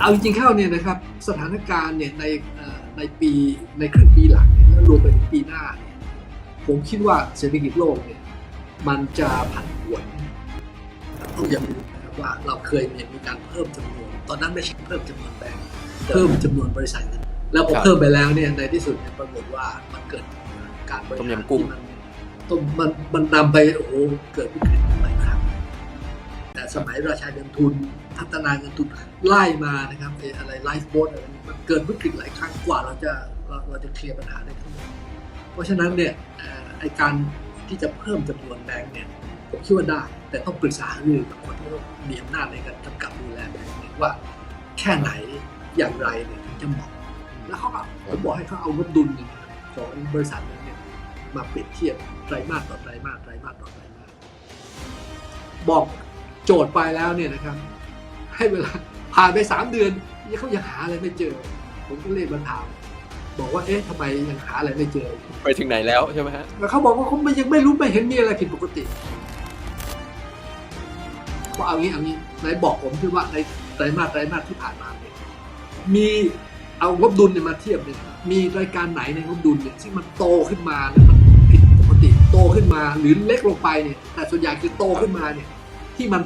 เอาจริงๆเข้าเนี่ยนะครับสถานการณ์เนี่ยในเอ่อในปีในครึ่งปีหลังเนี่ยแล้วรวมไปถึงปีหน้าเนี่ยผมคิดว่าเศรษฐกิจโลกเนี่ยมันจะผันผวนต้องอย่าลืมนะครับว่าเราเคยมีมีการเพิ่มจำนวน ตอนนั้นไม่ใช่เพิ่มจำนวนแบงก์เพิ่มจำนวนบริษัทเงินแล้วพอครับเพิ่มไปแล้วเนี่ยในที่สุดเนี่ยปรากฏว่ามันเกิดการบริต้มหารยำกุ้งที่มันต้มมันมันนำไปโอ้โหเกิดวิกฤตหลายครั้ง แต่สมัยราชาเงินทุน พัฒนาเงินทุนไล่มานะครับไออะไรไลฟ์โบสอะไรมันเกิดวิกฤตหลายครั้งกว่าเราจะเราเราจะเคลียร์ปัญหาได้ทั้งหมดเพราะฉะนั้นเนี่ยไอการที่จะเพิ่มจำนวนแบงก์เนี่ยผมคิดว่าได้ แต่ต้องปรึกษาหรือกับคนที่มีอำนาจในการกำกับดูแลแบงก์ว่าแค่ไหนอย่างไรเนี่ยถึงจะเหมาะแล้วเขาก็ผมบอกให้เขาเอางบดุลของบริษัทนั้นเนี่ยมาเปรียบเทียบไตรมาสต่อไตรมาสไตรมาสต่อไตรมาสบอก โจทย์ไปแล้วเนี่ยนะครับ ให้เวลาผ่านไปสามเดือนยังเขายังหาอะไรไม่เจอ ผมก็เรียกมาถาม บอกว่าเอ๊ะทำไมยังหาอะไรไม่เจอ ไปถึงไหนแล้วใช่ไหมฮะแล้วเขาบอกว่าเขาไม่ยังไม่รู้ไม่เห็นมีอะไรผิดปกติก็เอางี้เอางี้ไหนบอกผมที่ว่าในไตรมาสไตรมาสที่ผ่านมาเนี่ยมีเอางบดุลเนี่ยมาเทียบเนี่ยมีรายการไหนในงบดุลเนี่ยที่มันโตขึ้นมาแล้วมันผิดปกติโตขึ้นมาหรือเล็กลงไปเนี่ยแต่ส่วนใหญ่คือโตขึ้นมาเนี่ยที่มัน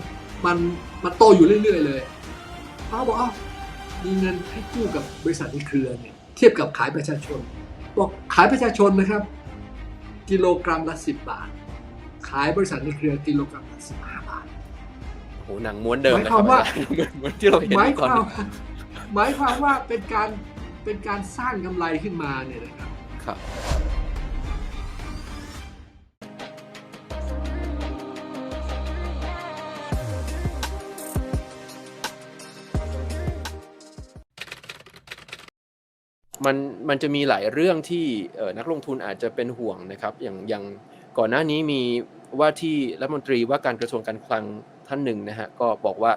มันมันโตอยู่เรื่อยๆเลยเขาบอกอ้าวมีเงินให้กู้กับบริษัทในเครือเนี่ยเทียบกับขายประชาชน บอกขายประชาชนนะครับ กิโลกรัมละสิบบาท ขายบริษัทในเครือกิโลกรัมละสิบห้าบาทโอ้โหหนังม้วนเดิมหมายนะคครัวาบมว่าอาจารย์เหมือนเหมือนที่เราเห็นหมายคก่อนวามหมายความว่าเป็นการเป็นการสร้างกำไรขึ้นมาเนี่ยนะครับครับ มันมันจะมีหลายเรื่องที่นักลงทุนอาจจะเป็นห่วงนะครับอย่างอย่างก่อนหน้านี้มีว่าที่รัฐมนตรีว่าการกระทรวงการคลังท่านหนึ่งนะฮะก็บอกว่า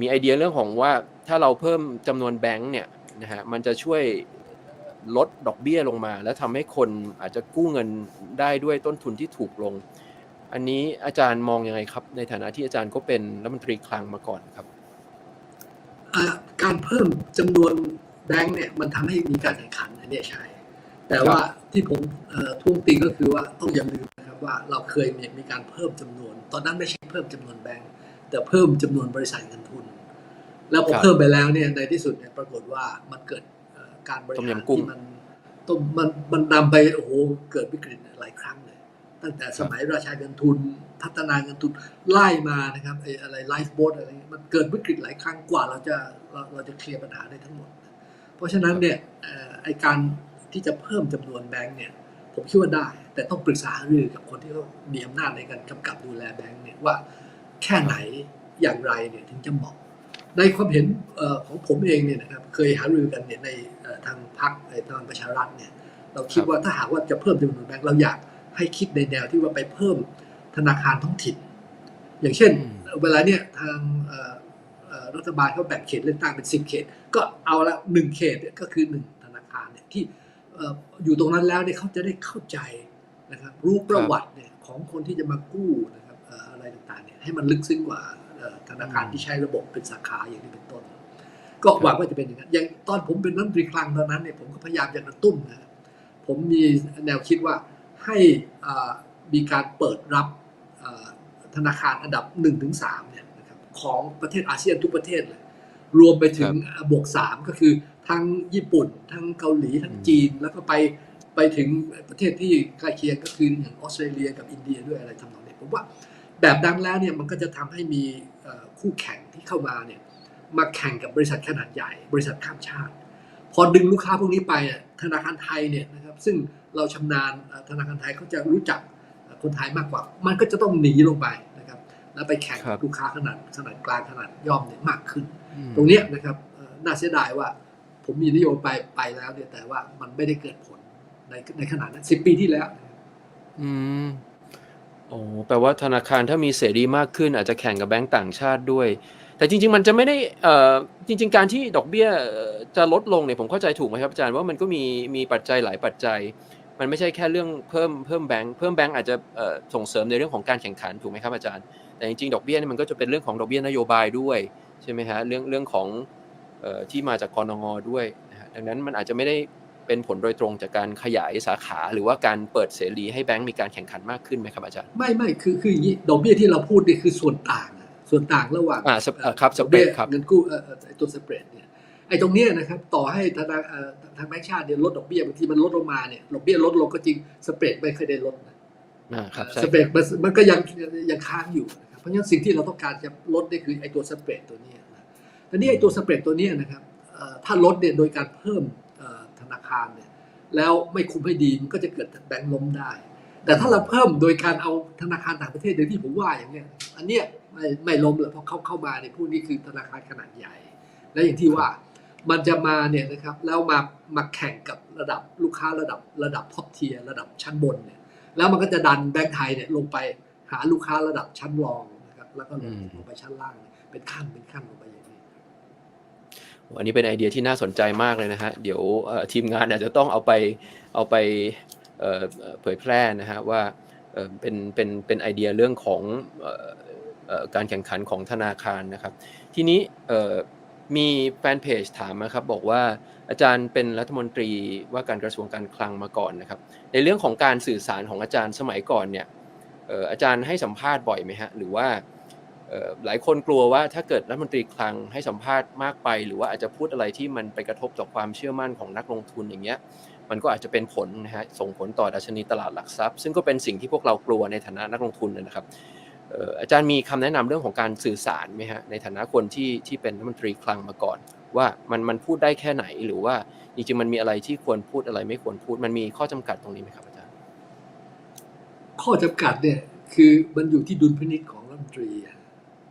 มีไอเดียเรื่องของว่าถ้าเราเพิ่มจำนวนแบงก์เนี่ยนะฮะมันจะช่วยลดดอกเบี้ยลงมา แล้วทำให้คนอาจจะกู้เงินได้ด้วยต้นทุนที่ถูกลง อันนี้อาจารย์มองยังไงครับ ในฐานะที่อาจารย์ก็เป็นรัฐมนตรีคลังมาก่อนครับ การเพิ่มจำนวน แบงค์เนี่ยมันทำให้มีการแข่งขันอันเนี้ยใช่ แต่ว่าที่ผมเอ่อทุ่วงติงก็คือว่าต้องอย่าลืมนะครับว่าเราเคยมีมีการเพิ่มจำนวน ตอนนั้นไม่ใช่เพิ่มจำนวนแบงค์แต่เพิ่มจำนวนบริษัทเงินทุน แล้วพอครับเพิ่มไปแล้วเนี่ยในที่สุดเนี่ยปรากฏว่ามันเกิดเอ่อการบริต้มหารยำกุ้งที่มันต้มมันมันนำไปโอ้โหเกิดวิกฤตหลายครั้งเลย ตั้งแต่สมัยราชาเงินทุน พัฒนาเงินทุนไล่มานะครับไอ้อะไรไลฟ์โบสอะไรเงี้ยมันเกิดวิกฤตหลายครั้งกว่าเราจะเราเราจะเคลียร์ปัญหาได้ทั้งหมด เพราะฉะนั้นเนี่ยเอ่อไอการที่จะเพิ่มจำนวนแบงค์เนี่ยผมคิดว่าได้ แต่ต้องปรึกษาหารือกับคนที่เขามีอำนาจในการกำกับดูแลแบงค์เนี่ยว่าแค่ไหนอย่างไรเนี่ยถึงจะเหมาะในความเห็นเอ่อของผมเองเนี่ยนะครับเคยหารือกันเนี่ยในเอ่อทางพรรคในทางประชารัฐเนี่ยเราคิดครับว่าถ้าหากว่าจะเพิ่มจำนวนแบงค์เราอยากให้คิดในแนวที่ว่าไปเพิ่มธนาคารท้องถิ่น อย่างเช่นอืมเวลาเนี่ยทางเอ่อเอ่อ รัฐบาลเขาแบ่งเขตเลือกตั้งเป็นสิบเขต ก็เอาละหนึ่งเขตก็คือหนึ่งธนาคารเนี่ยที่อยู่ตรงนั้นแล้วเนี่ยเขาจะได้เข้าใจนะครับรู้ประวัติเนี่ยของคนที่จะมากู้นะครับอะไรต่างๆเนี่ยให้มันลึกซึ้งกว่าธนาคารที่ใช้ระบบเป็นสาขาอย่างนี้เป็นต้น ก็หวังว่าจะเป็นอย่างนั้นอย่างตอนผมเป็นรัฐมนตรีคลังตอนนั้นเนี่ยผมก็พยายามจะกระตุ้นนะผมมีแนวคิดว่าให้มีการเปิดรับธนาคารอันดับ1-3เนี่ย ของประเทศอาเซียนทุกประเทศเลย รวมไปถึงบวกสามก็คือทั้งญี่ปุ่น ทั้งเกาหลีทั้งจีนแล้วก็ไปไปถึงประเทศที่ใกล้เคียงก็คืออย่างออสเตรเลียกับอินเดียด้วยอะไรทำนองนี้ผมว่าแบบนั้นแล้วเนี่ยมันก็จะทำให้มีเอ่อคู่แข่งที่เข้ามาเนี่ยมาแข่งกับบริษัทขนาดใหญ่ บริษัทข้ามชาติ พอดึงลูกค้าพวกนี้ไปอะธนาคารไทยเนี่ยนะครับซึ่งเราชำนาญเอ่อธนาคารไทยเขาจะรู้จักเอ่อคนไทยมากกว่า มันก็จะต้องหนีลงไปนะครับ แล้วไปแข่งครักับบลูกค้าขนาดขนาดกลางขนาดย่อมเนี่ยมากขึ้นอืมตรงเนี้ยนะครับเอ่อน่าเสียดายว่าผมมีนโยบายไปแล้วเนี่ยแต่ว่ามันไม่ได้เกิดผลในในขนาดนั้นสิปีที่แล้ว อืมโอ้แปลว่าธนาคารถ้ามีเสรีมากขึ้น อาจจะแข่งกับแบงก์ต่างชาติด้วย แต่จริง ๆ มันจะไม่ได้เอ่อจริง ๆ การที่ดอกเบี้ยเอ่อจะลดลงเนี่ยผมเข้าใจถูกไหมครับอาจารย์ว่ามันก็มีมีปัจจัยหลายปัจจัย มันไม่ใช่แค่เรื่องเพิ่มเพิ่มแบงก์เพิ่มแบงก์อาจจะเอ่อส่งเสริมในเรื่องของการแข่งขันถูกไหมครับอาจารย์ แต่จริงๆดอกเบี้ยเนี่ยมันก็จะเป็นเรื่องของดอกเบี้ยนโยบายด้วยใช่ไหมฮะเรื่องเรื่องของเอ่อที่มาจากกรงงด้วยนะฮะดังนั้นมันอาจจะไม่ได้เป็นผลโดยตรงจากการขยายสาขาหรือว่าการเปิดเสรีให้แบงก์มีการแข่งขันมากขึ้นไหมครับอาจารย์ไม่ไม่คือคืออย่างนี้ดอกเบี้ยที่เราพูดนี่คือส่วนต่างอะส่วนต่างระหว่างอ่าสเอ่อครับดอกเบี้ย spread ครับเงินกู้เอ่อเอ่อไอ้ตัวสเปรดเนี่ยไอ้ตรงเนี้ยนะครับต่อให้ธนาเอ่อทางแบงก์ชาติเนี่ยลดดอกเบี้ยบางทีมันลดลงมาเนี่ยดอกเบี้ยลดลงก็จริงสเปรดไม่เคอยได้ลดนะอ่าครับใช่สเปรดมันมันก็ยังยังค้างอยู่นะค ราะฉะนั้นสิ่งที่เราต้องการจะลดนี่คือไอตัวสเปรดตัวนี้นะแต่นี่ไอตัวสเปรดตัวนี้นะครับถ้าลดเนี่ยโดยการเพิ่มธนาคารเนี่ยแล้วไม่คุมให้ดีมันก็จะเกิดแบงก์ล้มได้ แต่ถ้าเราเพิ่มโดยการเอาธนาคารต่างประเทศอย่างที่ผมว่าอย่างเนี้ยอันเนี้ยไม่ไม่ล้มเลยเพราะเขาเข้ามาในยพวกนี้คือธนาคารขนาดใหญ่ และอย่างที่ว่ามันจะมาเนี่ยนะครับแล้วมามาแข่งกับระดับลูกค้าระดับระดับท็อปเทียระดับชั้นบนเนี่ยแล้วมันก็จะดันแบงก์ไทยเนี่ยลงไปหาลูกค้าระดับชั้นรอง แล้วก็ลงอืมลงไปชั้นล่างเนี่ยเป็นขั้นเป็นขั้นลงไปอย่างนี้อันนี้เป็นไอเดียที่น่าสนใจมากเลยนะฮะ เดี๋ยวเอ่อทีมงานอาจจะต้องเอาไปเอาไปเอ่อเอ่อเผยแพร่นะฮะว่าเอ่อเป็นเป็นเป็นไอเดียเรื่องของเอ่อเอ่อการแข่งขันของธนาคารนะครับ ทีนี้เอ่อมีแฟนเพจถามนะครับบอกว่าอาจารย์เป็นรัฐมนตรีว่าการกระทรวงการคลังมาก่อนนะครับ ในเรื่องของการสื่อสารของอาจารย์สมัยก่อนเนี่ยเอ่ออาจารย์ให้สัมภาษณ์บ่อยไหมฮะหรือว่าเอ่อ หลายคนกลัวว่าถ้าเกิดรัฐมนตรีคลังให้สัมภาษณ์มากไป หรือว่าอาจจะพูดอะไรที่มันไปกระทบต่อความเชื่อมั่นของนักลงทุนอย่างเงี้ยมันก็อาจจะเป็นผลนะฮะส่งผลต่อดัชนีตลาดหลักทรัพย์ ซึ่งก็เป็นสิ่งที่พวกเรากลัวในฐานะนักลงทุนนะครับอาจารย์มีคำแนะนำเรื่องของการสื่อสารไหมฮะในฐานะคนที่ที่เป็นรัฐมนตรีคลังมาก่อน ว่ามันมันพูดได้แค่ไหนหรือว่าจริงๆมันมีอะไรที่ควรพูดอะไรไม่ควรพูด มันมีข้อจำกัดตรงนี้ไหมครับอาจารย์ ข้อจำกัดเนี่ยคือมันอยู่ที่ดุลพินิจของรัฐมนตรีอะ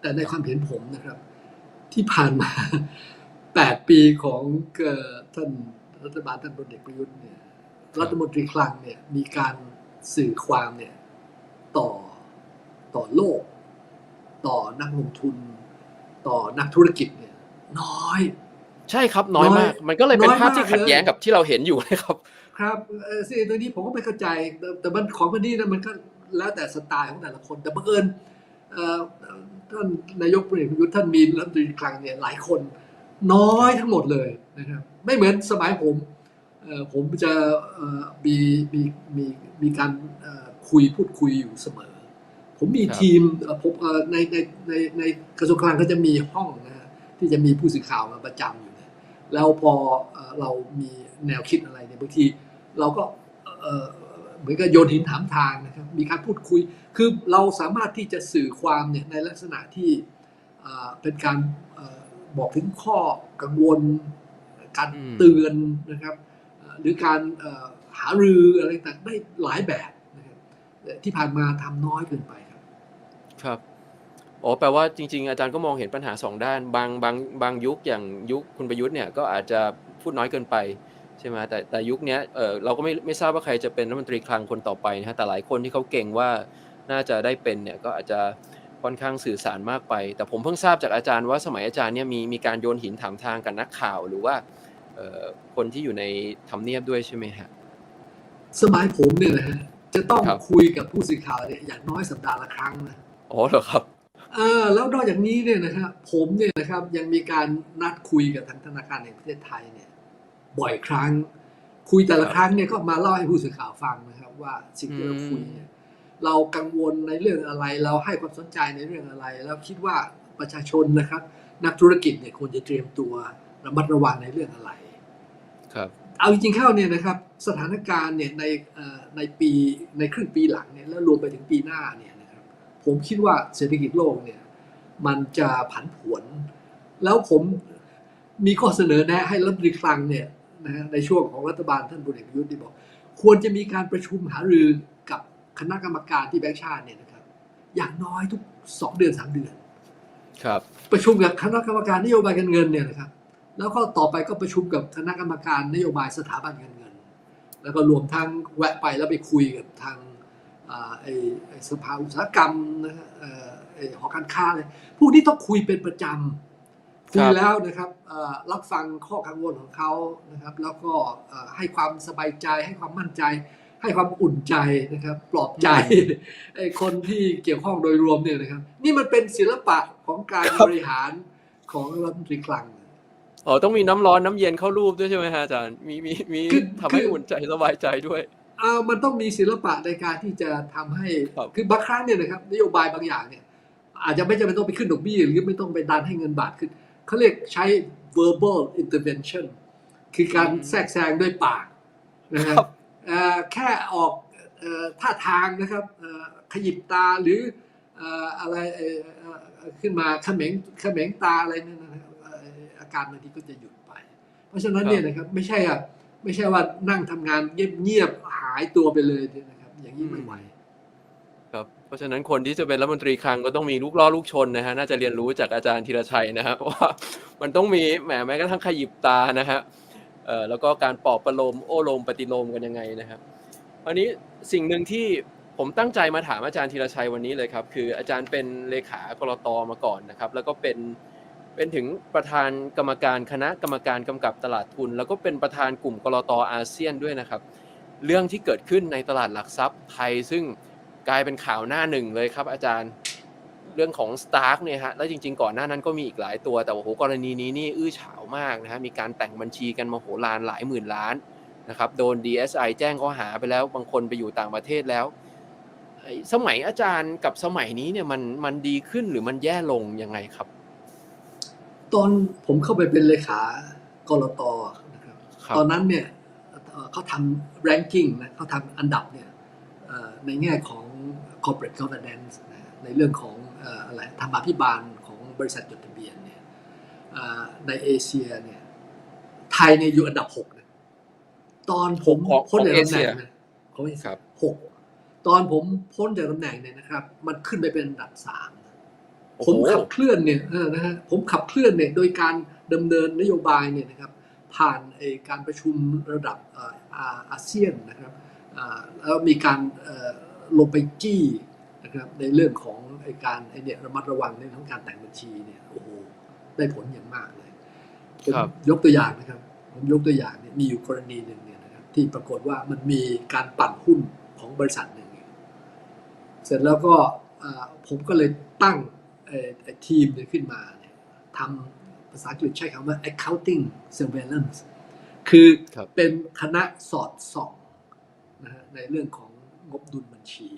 แต่ในความเห็นผมนะครับ ที่ผ่านมา 8 ปีของเอ่อท่านรัฐบาลท่านพลเอกประยุทธ์เนี่ยรัฐมนตรีคลังเนี่ยมีการสื่อความเนี่ยต่อต่อโลก ต่อนักลงทุน ต่อนักธุรกิจเนี่ยน้อย ใช่ครับน้อยมาก มันก็เลยเป็นน้อยภาพที่มากขัดเลยแย้งกับที่เราเห็นอยู่นะครับ ครับเออสิ่งตัวนี้ผมก็ไม่เข้าใจ แต่แต่มันของมันนี่นะมันก็แล้วแต่สไตล์ของแต่ละคน แต่บังเอิญเอ่อ ท่านนายกพลเอกประยุทธ์ท่านมีรัฐมนตรีคลังเนี่ยหลายคน น้อยทั้งหมดเลยนะครับไม่เหมือนสมัยผมผมจะมีมีมีมีการคุยพูดคุยอยู่เสมอ ผมมีทีมผมในในในในกระทรวงคลังก็จะมีห้องนะที่จะมีผู้สื่อข่าวมาประจำอยู่แล้วพอเอ่อเรามีแนวคิดอะไรเนี่ยบางทีเราก็ เหมือนกับโยนหินถามทางนะครับมีการพูดคุย คือเราสามารถที่จะสื่อความเนี่ยในลักษณะที่เป็นการอบอกถึงข้อกังวล การเตือนนะครับ หรือการหารืออะไรต่างได้หลายแบบนะครับที่ผ่านมาทำน้อยเกินไปครับ ครับอ๋อแปลว่าจริง ๆ อาจารย์ก็มองเห็นปัญหาสองด้าน บางบางบางยุคอย่างยุคคุณประยุทธ์เนี่ยก็อาจจะพูดน้อยเกินไป ใช่ไหมแต่แต่ยุคเนี้ยเออเราก็ไม่ไม่ทราบว่าใครจะเป็นรัฐมนตรีคลังคนต่อไปนะฮะแต่หลายคนที่เขาเก่งว่าน่าจะได้เป็นเนี่ยก็อาจจะค่อนข้างสื่อสารมากไป แต่ผมเพิ่งทราบจากอาจารย์ว่าสมัยอาจารย์เนี่ยมีมีการโยนหินถามทางกับนักข่าว หรือว่าเอ่อคนที่อยู่ในทำเนียบด้วยใช่ไหมฮะสมัยผมเนี่ยนะฮะจะต้องครับคุยกับผู้สื่อข่าวเนี่ยอย่างน้อยสัปดาห์ละครั้งนะอ๋อเหรอครับเออแล้วนอกจากนี้เนี่ยนะครับผมเนี่ยนะครับยังมีการนัดคุยกับทางธนาคารแห่งประเทศไทยเนี่ย บ่อยครั้ง คุยแต่ละครับครั้งเนี่ยก็มาเล่าให้ผู้สื่อข่าวฟังนะครับ ว่าสิ่งที่เราคุยเนี่ยเรากังวลในเรื่องอะไร เราให้ความสนใจในเรื่องอะไรแล้วคิดว่าประชาชนนะครับ นักธุรกิจเนี่ยควรจะเตรียมตัวระมัดระวังในเรื่องอะไร ครับ เอาจริงๆเข้าเนี่ยนะครับสถานการณ์เนี่ยในเอ่อในปีในครึ่งปีหลังเนี่ยแล้วรวมไปถึงปีหน้าเนี่ยนะครับ ผมคิดว่าเศรษฐกิจโลกเนี่ยมันจะผันผวน แล้วผมมีข้อเสนอแนะให้รัฐมนตรีคลังเนี่ย นะฮะในช่วงของรัฐบาลท่านพลเอกประยุทธ์ที่บอก ควรจะมีการประชุมหารือกับคณะกรรมการที่แบงก์ชาติเนี่ยนะครับ อย่างน้อยทุกสองเดือนสามเดือน ครับ ประชุมกับคณะกรรมการนโยบายการเงินเนี่ยนะครับ แล้วก็ต่อไปก็ประชุมกับคณะกรรมการนโยบายสถาบันการเงิน แล้วก็รวมทั้งแวะไปแล้วไปคุยกับทางอ่าไอ้ไอ้สภาอุตสาหกรรมนะฮะเอ่อไอ้หอการค้าเลยพวกนี้ต้องคุยเป็นประจำ คุยแล้วนะครับเอ่อรับฟังข้อกังวลของเขานะครับ แล้วก็เอ่อให้ความสบายใจ ให้ความมั่นใจ ให้ความอุ่นใจนะครับ ปลอบใจไอ้คนที่เกี่ยวข้องโดยรวมเนี่ยนะครับ นี่มันเป็นศิลปะของการครับบริหารของรัฐมนตรีคลังอ๋อต้องมีน้ำร้อนน้ำเย็นเข้ารูปด้วยใช่ไหมฮะอาจารย์มีมีมีคือทำให้คืออุ่นใจสบายใจด้วยอ่ามันต้องมีศิลปะในการที่จะทำให้ครับคือบางครั้งเนี่ยนะครับนโยบายบางอย่างเนี่ย อาจจะไม่จำเป็นต้องไปขึ้นดอกเบี้ยหรือไม่ต้องไปดันให้เงินบาทขึ้น เขาเรียกใช้ verbal intervention คือการแทรกแซงด้วยปากนะคครัรับบเอ่อแค่ออกเอ่อท่าทางนะครับเอ่อขยิบตาหรือเอ่ออะไรเอ่อเอ่อขึ้นมาเขม็งเขม็งตาอะไรเนี่ยนะครับเอ่ออาการบางทีก็จะหยุดไป เพราะฉะนั้นเนี่ยนะครับไม่ใช่อะไม่ใช่ว่านั่งทำงานเงียบๆหายตัวไปเลยเนี่ยนะครับ อย่างนี้ไม่ไหว ครับเพราะฉะนั้นคนที่จะเป็นรัฐมนตรีคลังก็ต้องมีลูกล่อลูกชนนะฮะน่าจะเรียนรู้จากอาจารย์ธีรชัยนะฮะว่ามันต้องมีแหมแม้กระทั่งขยิบตานะฮะเอ่อแล้วก็การปอบประโลมโอ้โลมปฏิโลมกันยังไงนะครับอันนี้สิ่งหนึ่งที่ผมตั้งใจมาถามอาจารย์ธีรชัยวันนี้เลยครับ คืออาจารย์เป็นเลขากรตมาก่อนนะครับ แล้วก็เป็นเป็นถึงประธานกรรมการคณะกรรมการกำกับตลาดทุน แล้วก็เป็นประธานกลุ่มกรตอาเซียนด้วยนะครับ เรื่องที่เกิดขึ้นในตลาดหลักทรัพย์ไทยซึ่ง กลายเป็นข่าวหน้าหนึ่งเลยครับ อาจารย์เรื่องของ Stark เนี่ยฮะแล้วจริง ๆ ก่อนหน้านั้นก็มีอีกหลายตัวแต่โอ้โหกรณีนี้นี่อื้อฉาวมากนะฮะมีการแต่งบัญชีกันมาโหฬารหลายหมื่นล้านนะครับโดน DSI แจ้งข้อหาไปแล้ว บางคนไปอยู่ต่างประเทศแล้วไอ้สมัยอาจารย์กับสมัยนี้เนี่ยมันมันดีขึ้นหรือมันแย่ลงยังไงครับ ตอนผมเข้าไปเป็นเลขากรตนะครับครับตอนนั้นเนี่ยเอ่อเขาทำ ranking นะเขาทำอันดับเนี่ยเอ่อในแง่ของ corporate governance นะในเรื่องของเอ่ออะไรธรรมาภิบาลของบริษัทจดทะเบียนเนี่ยเอ่อในเอเชียเนี่ยไทยเนี่ยอยู่อันดับหกนะตอนผมของพ้นจากของเอตำแหเชีน่ยงนะของเอเชีครัยบหกตอนผมพ้นจากตำแหน่งเนี่ยนะครับ มันขึ้นไปเป็นอันดับสามโอ้ผมโหขับเคลื่อนเนี่ยเออนะฮะผมขับเคลื่อนเนี่ยโดยการดำเนินนโยบายเนี่ยนะครับ ผ่านไอ้การประชุมระดับเอ่ออาอาเซียนนะครับอ่าแล้วมีการเอ่อ ลงไปจี้นะครับในเรื่องของไอ้การไอ้เนี่ยระมัดระวังในเรื่องของการแต่งบัญชีเนี่ยโอ้โหได้ผลอย่างมากเลยผมครับยกตัวอย่างนะครับ ผมยกตัวอย่างเนี่ยมีอยู่กรณีหนึ่งเนี่ยนะครับที่ปรากฏว่ามันมีการปั่นหุ้นของบริษัทหนึ่งเสร็จแล้วก็อ่าผมก็เลยตั้งเอ่อเอ่อทีมเนี่ยขึ้นมาเนี่ยทำภาษาอังกฤษใช้คำว่า accounting surveillance คือครับเป็นคณะสอดส่องนะฮะในเรื่องของ งบดุลบัญชี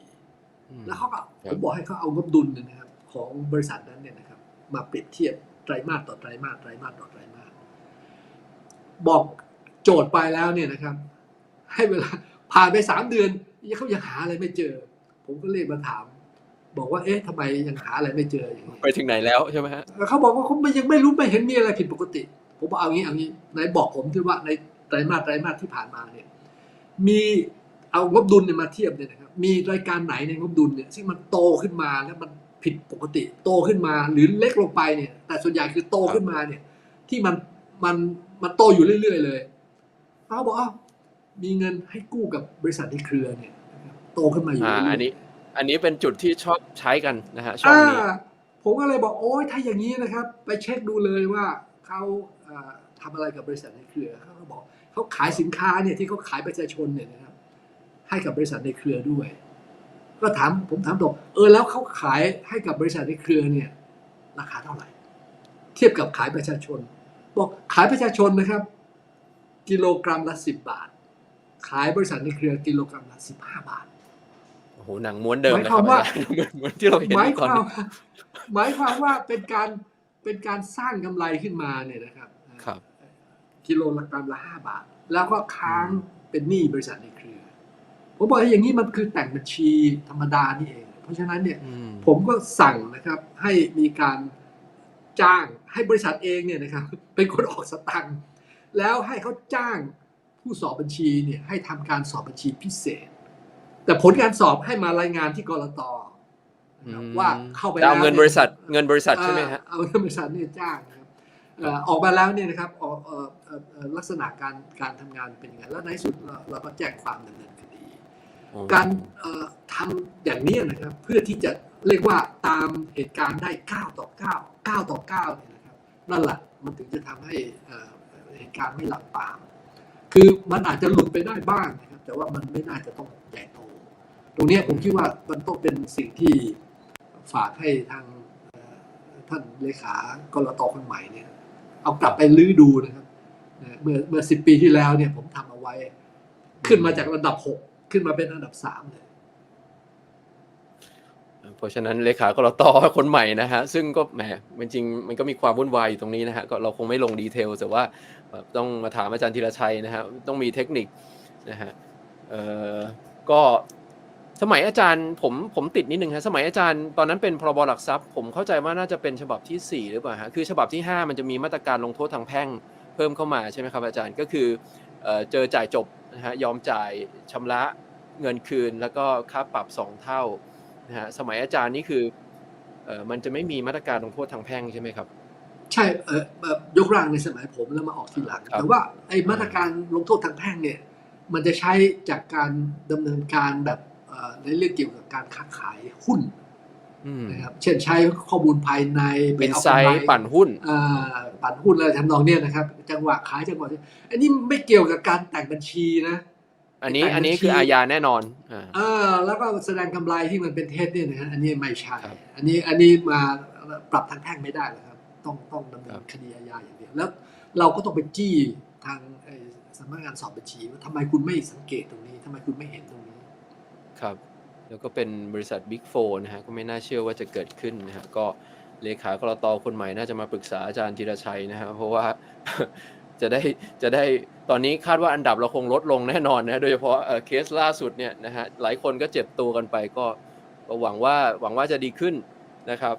อืมแล้วเขาก็คผรับมบอกให้เขาเอางบดุลเนี่ยนะครับของบริษัทนั้นเนี่ยนะครับมาเปรียบเทียบไตรมาสต่อไตรมาสไตรมาสต่อไตรมาสบอกโจทย์ไปแล้วเนี่ยนะครับ ให้เวลาผ่านไปสามเดือนยังเขายังหาอะไรไม่เจอ ผมก็เรียกมาถาม บอกว่าเอ๊ะทำไมยังหาอะไรไม่เจออย่างนี้ไปถึงไหนแล้วใช่ไหมฮะเขาบอกว่าเขาไม่ยังไม่รู้ไม่เห็นมีอะไรผิดปกติ ผมบอกเอางี้เอางี้ไหนบอกผมที่ว่าในไตรมาสไตรมาสที่ผ่านมาเนี่ย มี เอางบดุลเนี่ยมาเทียบเนี่ยนะครับมีรายการไหนในงบดุลเนี่ยซึ่งมันโตขึ้นมาแล้วมันผิดปกติโตขึ้นมาหรือเล็กลงไปเนี่ย แต่ส่วนใหญ่คือโตขึ้นมาเนี่ย ที่มันมันมันโตอยู่เรื่อย ๆ เลยเขาบอกอ้าวมีเงินให้กู้กับบริษัทในเครือเนี่ยนะครับโตขึ้นมาอยู่อ่าเรื่อยๆอันนี้ อันนี้เป็นจุดที่ชอบใช้กันนะฮะช่องนี้อ่าผมก็เลยบอกโอ้ยถ้าอย่างนี้นะครับ ไปเช็คดูเลยว่าเขาเอ่อทำอะไรกับบริษัทในเครือเขาก็บอกเขาขายสินค้าเนี่ยที่เขาขายประชาชนเนี่ยนะครับ ให้กับบริษัทในเครือด้วย ก็ถามผมถามตรงเออแล้วเขาขายให้กับบริษัทในเครือเนี่ย ราคาเท่าไหร่ เทียบกับขายประชาชน บอกขายประชาชนนะครับ กิโลกรัมละสิบบาท ขายบริษัทในเครือกิโลกรัมละสิบห้าบาทโอ้โหหนังม้วนเดิมหมายนะคครัวาบมว่าอาจารย์เหมือนเหมือนที่เราเห็นหมายก่คอนวามหมายความว่าเป็นการเป็นการสร้างกำไรขึ้นมาเนี่ยนะครับครับ กิโลละกรัมละห้าบาท แล้วก็ค้างเป็นหนี้บริษัทในเครือ ผมบอกว่าอย่างนี้มันคือแต่งบัญชีธรรมดานี่เอง เพราะฉะนั้นเนี่ยอืมผมก็สั่งนะครับให้มีการจ้างให้บริษัทเองเนี่ยนะครับเป็นคนออกสตังค์แล้วให้เขาจ้างผู้สอบบัญชีเนี่ยให้ทำการสอบบัญชีพิเศษ แต่ผลการสอบให้มารายงานที่กรตนะครับว่าเข้าไปจะเอาแล้วเงินยบริษัทเงินบริษัทใช่ไหมฮะอ่าเอาเงินบริษัทเนี่ยจ้างนะครับเอ่อออกมาแล้วเนี่ยนะครับออกเอ่อเอ่อเอ่อลักษณะการการทำงานเป็นยังไงแล้วในที่สุดเราเราก็แจ้งความดำเนินคดี การทำอย่างนี้นะครับ เพื่อที่จะเรียกว่าตามเหตุการณ์ได้ 9 ต่อ 9 9 ต่อ9เนี่ยนะครับนั่นแหละมันถึงจะทำให้เหตุการณ์ไม่หลับตาม คือมันอาจจะหลุดไปได้บ้างนะครับ แต่ว่ามันไม่น่าจะต้องใหญ่โต ตรงนี้ผมคิดว่ามันต้องเป็นสิ่งที่ฝากให้ทางท่านเลขากรตคนใหม่เนี่ย เอากลับไปลื้อดูนะครับเมื่อเมื่อสิบปีที่แล้วเนี่ยผมทำเอาไว้ ขึ้นมาจากระดับหก ขึ้นมาเป็นอันดับสามเลยเพราะฉะนั้นเลขากรตคนใหม่นะฮะซึ่งก็แหมมันจริงมันก็มีความวุ่นวายอยู่ตรงนี้นะฮะก็เราคงไม่ลงดีเทลแต่ว่าต้องมาถามอาจารย์ธีรชัยนะฮะต้องมีเทคนิคนะฮะเอ่อก็สมัยอาจารย์ผมผมติดนิดนึงฮะสมัยอาจารย์ตอนนั้นเป็นพรบหลักทรัพย์ ผมเข้าใจว่าน่าจะเป็นฉบับที่ 4 หรือเปล่าฮะคือฉบับที่ 5 มันจะมีมาตรการลงโทษทางแพ่งเพิ่มเข้ามาใช่ไหมครับอาจารย์ก็คือเจอจ่ายจบ นะฮะยอมจ่ายชำระเงินคืน แล้วก็ค่าปรับสองเท่านะฮะสมัยอาจารย์นี่คือเออมันจะไม่มีมาตรการลงโทษทางแพ่งใช่ไหมครับ ใช่เออเอ่อยกร่างในสมัยผมแล้วมาออกทีหลังครับแต่ว่าไอ้มาตรการลงโทษทางแพ่งเนี่ยมันจะใช้จากการดำเนินการแบบเอ่อในเรื่องเกี่ยวกับการค้าขายหุ้นอืม นะครับเช่นใช้ข้อมูลภายในไปเป็นเอาไซกำไรต์ปั่นหุ้นอ่าปั่นหุ้นอะไรทำนองเนี้ยนะครับ จังหวะขายจังหวะซื้ออันนี้ไม่เกี่ยวกับการแต่งบัญชีนะ อันนี้แต่อันนี้บัญชีคืออาญาแน่นอนอ่าเออแล้วก็แสดงกำไรที่มันเป็นเท็จเนี่ยนะฮะอันนี้ไม่ใช่ครับอันนี้อันนี้มาปรับทางแพ่งไม่ได้หรอกครับ ต้องต้องดำเนิครันบคดีอาญาอย่างเดียวแล้วเราก็ต้องไปจี้ทางไอ้สำนักงานสอบบัญชีว่าทำไมคุณไม่สังเกตตรงนี้ทำไมคุณไม่เห็นตรงนี้ครับ แล้วก็เป็นบริษัท Big 4นะฮะก็ไม่น่าเชื่อว่าจะเกิดขึ้นนะฮะก็เลขากรตคนใหม่น่าจะมาปรึกษาอาจารย์ธีรชัยนะฮะเพราะว่าจะได้จะได้ตอนนี้คาดว่าอันดับเราคงลดลงแน่นอนนะฮะโดยเฉพาะเคสล่าสุดเนี่ยนะฮะหลายคนก็เจ็บตัวกันไปก็หวังว่าหวังว่าจะดีขึ้นนะครับ